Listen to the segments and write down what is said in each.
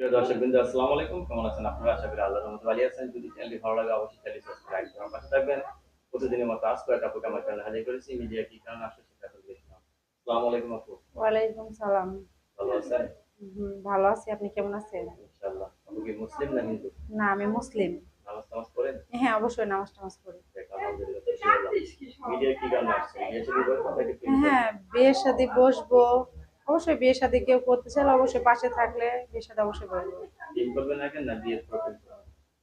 প্রিয় দর্শক বিন্দু আসসালামু আলাইকুম। কেমন আছেন আপনারা? আশা করি আল্লাহর রহমতে ভালো আছেন। যদি চ্যানেলটি ভালো লাগে অবশ্যই চ্যানেলটি সাবস্ক্রাইব করে আমার পাশে থাকবেন। প্রতিদিনের মতো আজ কয়েক আপুকে আমার চ্যানেলে হাজির করেছি। মিডিয়া কি কারণে আসলে সেটা তো দেখলাম আসসালামু আলাইকুম আপু। ওয়ালাইকুম সালাম। ভালো আছেন? ভালো আছি। আপনি কেমন আছেন? ইনশাআল্লাহ। কি মুসলিম না হিন্দু? না আমি মুসলিম। নামাজ টামাজ হ্যাঁ অবশ্যই নামাজ টামাজ মিডিয়া কি কারণে আসছে? বিয়ে করব? হ্যাঁ বিয়ের সাথে বসবো। অবশ্যই বিয়ের সাথে কেউ করতে চাইলে অবশ্যই পাশে থাকলে বিয়ের সাথে অবশ্যই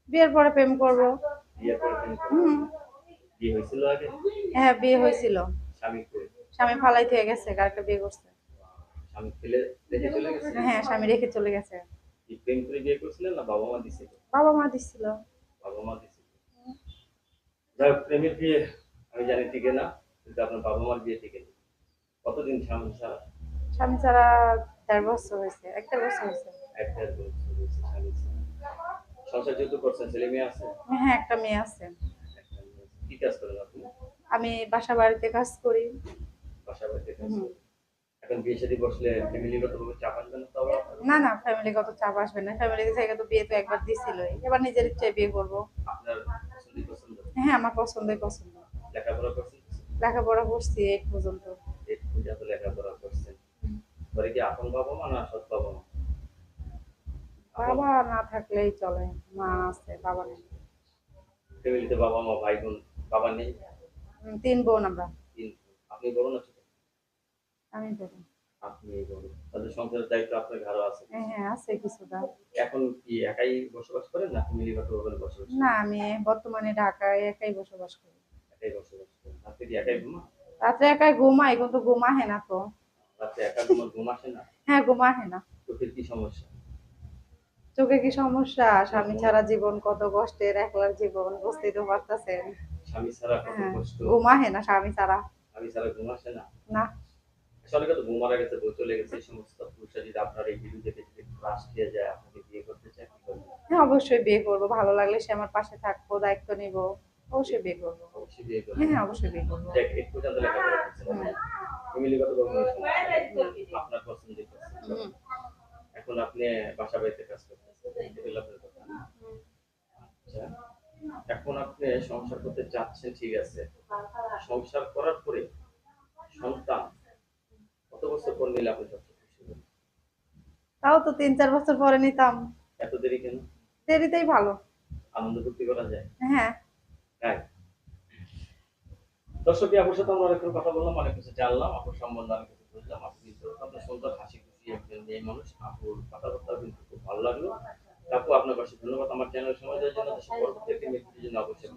বিয়ের পর প্রেম করব। বিয়ের পর প্রেম বিয়ে আগে? হ্যাঁ বিয়ে হয়েছিল। স্বামী ফালাই থেকে গেছে আরেকটা বিয়ে করছে। হ্যাঁ স্বামী রেখে চলে গেছে। প্রেম করে বিয়ে করছিলেন না বাবা মা দিছিল বাবা মা দিছিল। বাবা মা দিছিল যাই হোক, প্রেমের বিয়ে আমি জানি টিকে না কিন্তু আপনার বাবা মার বিয়ে নেই কতদিন স্বামী ছাড়া স্বামী ছাড়া দেড় বছর হয়েছে এক দেড় বছর হয়েছে। এক দেড় বছর হয়েছে স্বামী ছাড়া। সংসার যেহেতু করছেন ছেলে মেয়ে আছে? হ্যাঁ একটা মেয়ে আছে। একটা মেয়ে আছে। কি কাজ করেন আপনি? আমি বাসা বাড়িতে কাজ করি। বাসা বাড়িতে কাজ হুম। এখন বিয়ে শাদী বসলে ফ্যামিলিগত ভাবে চাপ আসবে না তো না না ফ্যামিলিগত চাপ আসবে না। ফ্যামিলি থেকে তো বিয়ে তো একবার এবার নিজের ইচ্ছায় বিয়ে করব। আপনার পছন্দ পছন্দ? হ্যাঁ আমার পছন্দই পছন্দ। লেখাপড়া করছেন? লেখাপড়া করছি এক পর্যন্ত। এই পূজা লেখাপড়া পরে কি আপন বাবা মা না সৎ বাবা মা? বাবা না থাকলেই চলে মা আছে বাবা নেই। ফ্যামিলিতে বাবা মা ভাই বোন বাবা নেই? তিন বোন আমরা। কিন্তু আপনি বড় না ছোট? আমি বলি আপনি বড়। তাদের সংসারের দায়িত্ব আপনার ঘরও আছে হ্যাঁ হ্যাঁ আছে কিছুটা। এখন কি একাই বসবাস করেন না ফ্যামিলিগত ভাবে বসবাস করেন? না আমি বর্তমানে ঢাকায় একাই বসবাস করি। একাই বসবাস করেন। আপনি কি একাই ঘুমা রাত্রে একাই ঘুমাই কিন্তু ঘুম আহে না তো। রাতে ঘুম আসে না? হ্যাঁ চোখের কি সমস্যা? চোখে কি সমস্যা? স্বামী ছাড়া জীবন কত কষ্টের একলার জীবন বুঝতেই তো পারতেছেন। স্বামী ছাড়া কত হ্যাঁ কষ্ট? ঘুম আহে না স্বামী ছাড়া। স্বামী ছাড়া ঘুম আসে না? না। আসলে কত ঘুম মারা গেছে বউ চলে গেছে সমস্ত পুরুষরা যদি আপনার এই ভিডিও দেখে যদি ক্লাস দিয়ে যায় আপনাকে বিয়ে করতে চায় কি করবেন? হ্যাঁ অবশ্যই বিয়ে করব। ভালো লাগলে সে আমার পাশে থাকব দায়িত্ব নিব। অবশ্যই বিয়ে করব। অবশ্যই বিয়ে হ্যাঁ হ্যাঁ অবশ্যই বিয়ে করব। এক পর্যন্ত। ফ্যামিলিগত। আপনার পছন্দের এখন আপনি বাসা বাড়িতে কাজ করতেছেন আচ্ছা এখন আপনি সংসার করতে চাচ্ছেন ঠিক আছে। সংসার করার পরে সন্তান কত বছর পর নিলে আপনি সবচেয়ে খুশি তাও তো তিন চার বছর পরে নিতাম। এত দেরি কেন? দেরিতেই ভালো। আনন্দ ফুর্তি করা যায়? হ্যাঁ। তাই? দর্শক আপুর সাথে আমরা অনেকক্ষণ কথা বললাম, অনেক কিছু জানলাম, আপুর সম্বন্ধে অনেক কিছু বুঝলাম, আপনি অত্যন্ত সুন্দর হাসি খুশি একজন মেয়ে মানুষ, আপুর কথাবার্তা কিন্তু খুব ভালো লাগল। আপু, আপনার কাছে ধন্যবাদ, আমার চ্যানেল সময় দেওয়ার জন্য পরবর্তী একটি মেয়ের জন্য অবশ্যই